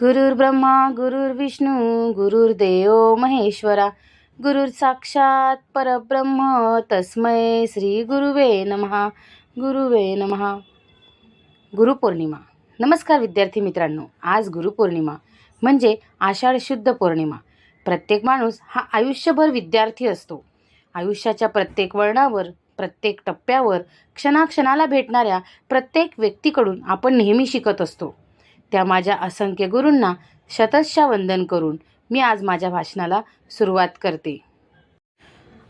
गुरुर्ब्रह्मा गुरुर्विष्णू गुरुर्देव महेश्वरा गुरुर साक्षात परब्रह्म तस्मै श्री गुरुवे नमहा गुरुवे नमहा गुरुपौर्णिमा. नमस्कार विद्यार्थी मित्रांनो आज गुरुपौर्णिमा म्हणजे आषाढ शुद्ध पौर्णिमा. प्रत्येक माणूस हा आयुष्यभर विद्यार्थी असतो. आयुष्याच्या प्रत्येक वळणावर प्रत्येक टप्प्यावर क्षणाक्षणाला भेटणाऱ्या प्रत्येक व्यक्तीकडून आपण नेहमी शिकत असतो. त्या माझ्या असंख्य गुरूंना शतशा वंदन करून मी आज माझ्या भाषणाला सुरुवात करते.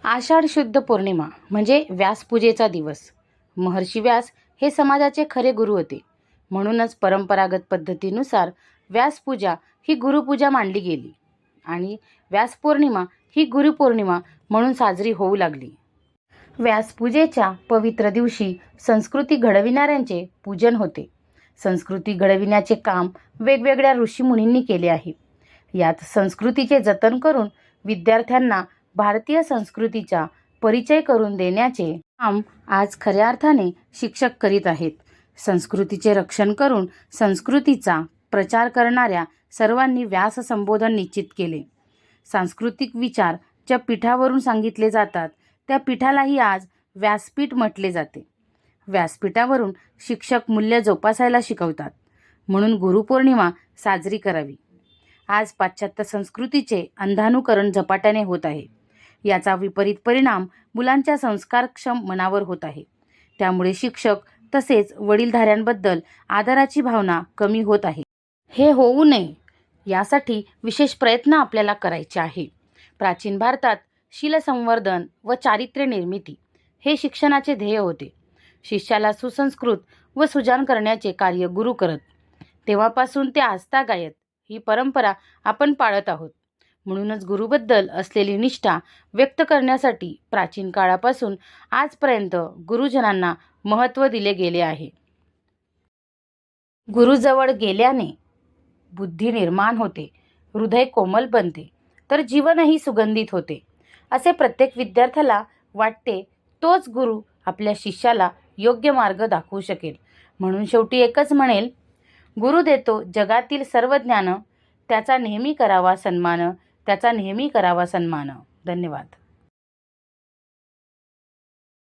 आषाढ शुद्ध पौर्णिमा म्हणजे व्यासपूजेचा दिवस. महर्षी व्यास हे समाजाचे खरे गुरु होते. म्हणूनच परंपरागत पद्धतीनुसार व्यासपूजा ही गुरुपूजा मानली गेली आणि व्यासपौर्णिमा ही गुरुपौर्णिमा म्हणून साजरी होऊ लागली. व्यासपूजेच्या पवित्र दिवशी संस्कृती घडविणाऱ्यांचे पूजन होते. संस्कृती घडविण्याचे काम वेगवेगळ्या ऋषीमुनींनी केले आहे. यात संस्कृतीचे जतन करून विद्यार्थ्यांना भारतीय संस्कृतीचा परिचय करून देण्याचे काम आज खऱ्या अर्थाने शिक्षक करीत आहेत. संस्कृतीचे रक्षण करून संस्कृतीचा प्रचार करणाऱ्या सर्वांनी व्यास संबोधन निश्चित केले. सांस्कृतिक विचार ज्या पीठावरून सांगितले जातात त्या पीठालाही आज व्यासपीठ म्हटले जाते. व्यासपीठावरून शिक्षक मूल्य जोपासायला शिकवतात. म्हणून गुरुपौर्णिमा साजरी करावी. आज पाश्चात्य संस्कृतीचे अंधानुकरण झपाट्याने होत आहे. याचा विपरीत परिणाम मुलांच्या संस्कारक्षम मनावर होत आहे. त्यामुळे शिक्षक तसेच वडीलधाऱ्यांबद्दल आदराची भावना कमी होत आहे. हे होऊ नये. यासाठी विशेष प्रयत्न आपल्याला करायचे आहे. प्राचीन भारतात शीलसंवर्धन व चारित्र्य निर्मिती हे शिक्षणाचे ध्येय होते. शिष्याला सुसंस्कृत व सुजान करण्याचे कार्य गुरु करत. तेव्हापासून ते आस्था गायत. ही परंपरा आपण पाळत आहोत. म्हणूनच गुरुबद्दल असलेली निष्ठा व्यक्त करण्यासाठी प्राचीन काळापासून आजपर्यंत गुरुजनांना महत्त्व दिले गेले आहे. गुरुजवळ गेल्याने बुद्धी निर्माण होते. हृदय कोमल बनते. तर जीवनही सुगंधित होते. असे प्रत्येक विद्यार्थ्याला वाटते तोच गुरु आपल्या शिष्याला योग्य मार्ग दाखवू शकेल. म्हणून शेवटी एकच म्हणेल गुरु देतो जगातील सर्व ज्ञान त्याचा नेहमी करावा सन्मान त्याचा नेहमी करावा सन्मान. धन्यवाद.